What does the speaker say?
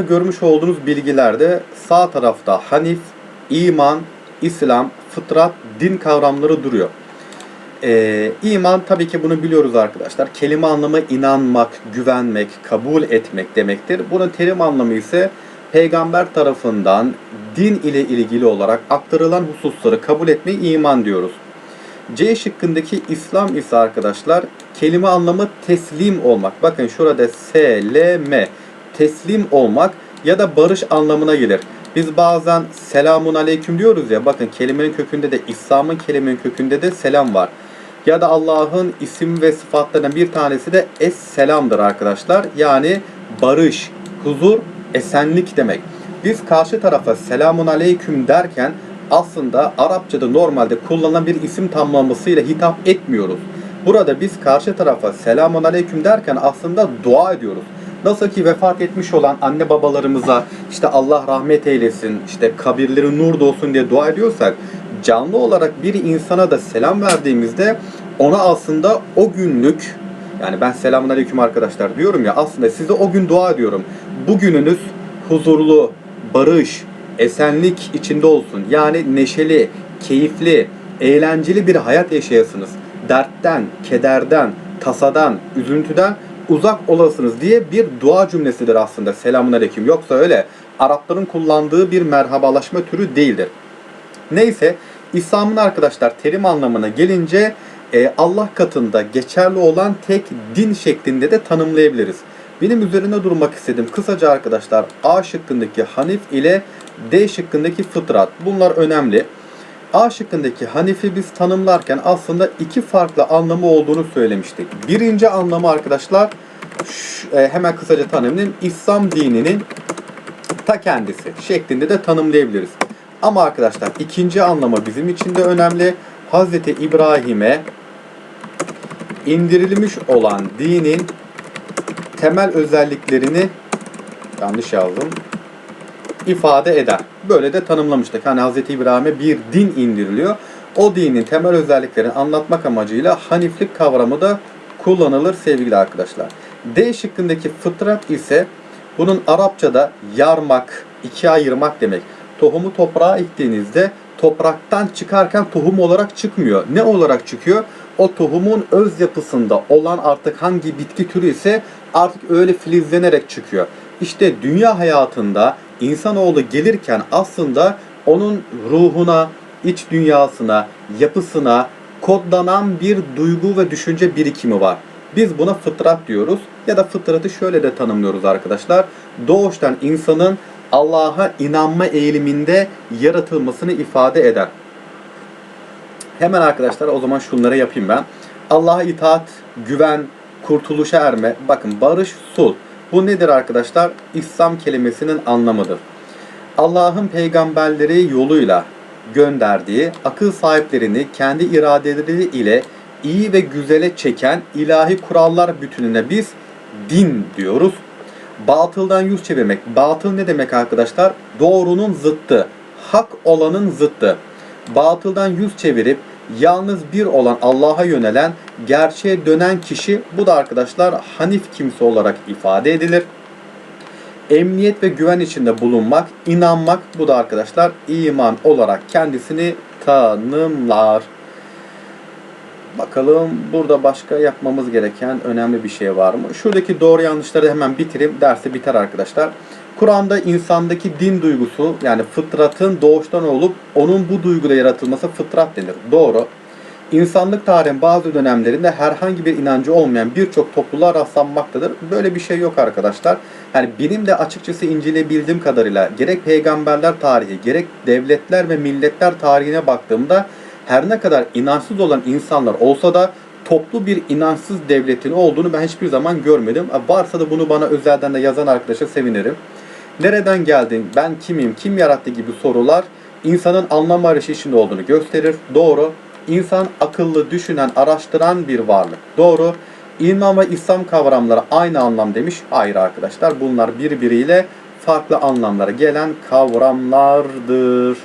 Görmüş olduğunuz bilgilerde sağ tarafta Hanif, iman, İslam, fıtrat, din kavramları duruyor. Ee, iman tabii ki bunu biliyoruz arkadaşlar. Kelime anlamı inanmak, güvenmek, kabul etmek demektir. Bunun terim anlamı ise peygamber tarafından din ile ilgili olarak aktarılan hususları kabul etmeyi iman diyoruz. C şıkkındaki İslam ise arkadaşlar kelime anlamı teslim olmak. Bakın şurada S, L, M teslim olmak ya da barış anlamına gelir. Biz bazen selamun aleyküm diyoruz ya bakın kelimenin kökünde de İslam'ın kelimenin kökünde de selam var. Ya da Allah'ın isim ve sıfatlarından bir tanesi de es-selamdır arkadaşlar. Yani barış, huzur, esenlik demek. Biz karşı tarafa selamun aleyküm derken aslında Arapçada normalde kullanılan bir isim tamlamasıyla hitap etmiyoruz. Burada biz karşı tarafa selamun aleyküm derken aslında dua ediyoruz. Nasıl ki vefat etmiş olan anne babalarımıza işte Allah rahmet eylesin, işte kabirleri nur dolsun diye dua ediyorsak canlı olarak bir insana da selam verdiğimizde ona aslında o günlük yani ben selamun aleyküm arkadaşlar diyorum ya aslında size o gün dua ediyorum. Bugününüz huzurlu, barış, esenlik içinde olsun. Yani neşeli, keyifli, eğlenceli bir hayat yaşayasınız. Dertten, kederden, tasadan, üzüntüden uzak olasınız diye bir dua cümlesidir aslında selamun aleyküm. Yoksa öyle Arapların kullandığı bir merhabalaşma türü değildir. Neyse İslam'ın arkadaşlar terim anlamına gelince e, Allah katında geçerli olan tek din şeklinde de tanımlayabiliriz. Benim üzerine durmak istedim. Kısaca arkadaşlar A şıkkındaki Hanif ile D şıkkındaki fıtrat. Bunlar önemli. A şıkkındaki Hanifi biz tanımlarken aslında iki farklı anlamı olduğunu söylemiştik. Birinci anlamı arkadaşlar şu- e, hemen kısaca tanımlayayım. İslam dininin ta kendisi şeklinde de tanımlayabiliriz. Ama arkadaşlar ikinci anlamı bizim için de önemli. Hazreti İbrahim'e indirilmiş olan dinin temel özelliklerini yanlış yazdım ifade eder. Böyle de tanımlamıştık. Hani Hz. İbrahim'e bir din indiriliyor. O dinin temel özelliklerini anlatmak amacıyla haniflik kavramı da kullanılır sevgili arkadaşlar. D şıkkındaki fıtrat ise bunun Arapçada yarmak, ikiye ayırmak demek. Tohumu toprağa ektiğinizde topraktan çıkarken tohum olarak çıkmıyor. Ne olarak çıkıyor? O tohumun öz yapısında olan artık hangi bitki türü ise artık öyle filizlenerek çıkıyor. İşte dünya hayatında insanoğlu gelirken aslında onun ruhuna, iç dünyasına, yapısına kodlanan bir duygu ve düşünce birikimi var. Biz buna fıtrat diyoruz ya da fıtratı şöyle de tanımlıyoruz arkadaşlar. Doğuştan insanın Allah'a inanma eğiliminde yaratılmasını ifade eder. Hemen arkadaşlar o zaman şunları yapayım ben. Allah'a itaat, güven, kurtuluşa erme. Bakın barış, sulh. Bu nedir arkadaşlar? İslam kelimesinin anlamıdır. Allah'ın peygamberleri yoluyla gönderdiği akıl sahiplerini kendi iradeleri ile iyi ve güzele çeken ilahi kurallar bütününe biz din diyoruz. Batıldan yüz çevirmek. Batıl ne demek arkadaşlar? Doğrunun zıttı. Hak olanın zıttı. Batıldan yüz çevirip yalnız bir olan Allah'a yönelen, gerçeğe dönen kişi bu da arkadaşlar Hanif kimse olarak ifade edilir. Emniyet ve güven içinde bulunmak, inanmak bu da arkadaşlar iman olarak kendisini tanımlar. Bakalım burada başka yapmamız gereken önemli bir şey var mı? Şuradaki doğru yanlışları hemen bitireyim. Dersi biter arkadaşlar. Kur'an'da insandaki din duygusu yani fıtratın doğuştan olup onun bu duyguda yaratılması fıtrat denir. Doğru. İnsanlık tarihin bazı dönemlerinde herhangi bir inancı olmayan birçok topluluğa rastlanmaktadır. Böyle bir şey yok arkadaşlar. Yani benim de açıkçası inceleyebildiğim kadarıyla gerek peygamberler tarihi gerek devletler ve milletler tarihine baktığımda her ne kadar inançsız olan insanlar olsa da toplu bir inançsız devletin olduğunu ben hiçbir zaman görmedim. Varsa da bunu bana özelden de yazan arkadaşa sevinirim. Nereden geldin, ben kimim, kim yarattı gibi sorular insanın anlam arayışı içinde olduğunu gösterir. Doğru. İnsan akıllı, düşünen, araştıran bir varlık. Doğru. İman ve İslam kavramları aynı anlam demiş. Hayır arkadaşlar. Bunlar birbiriyle farklı anlamlara gelen kavramlardır.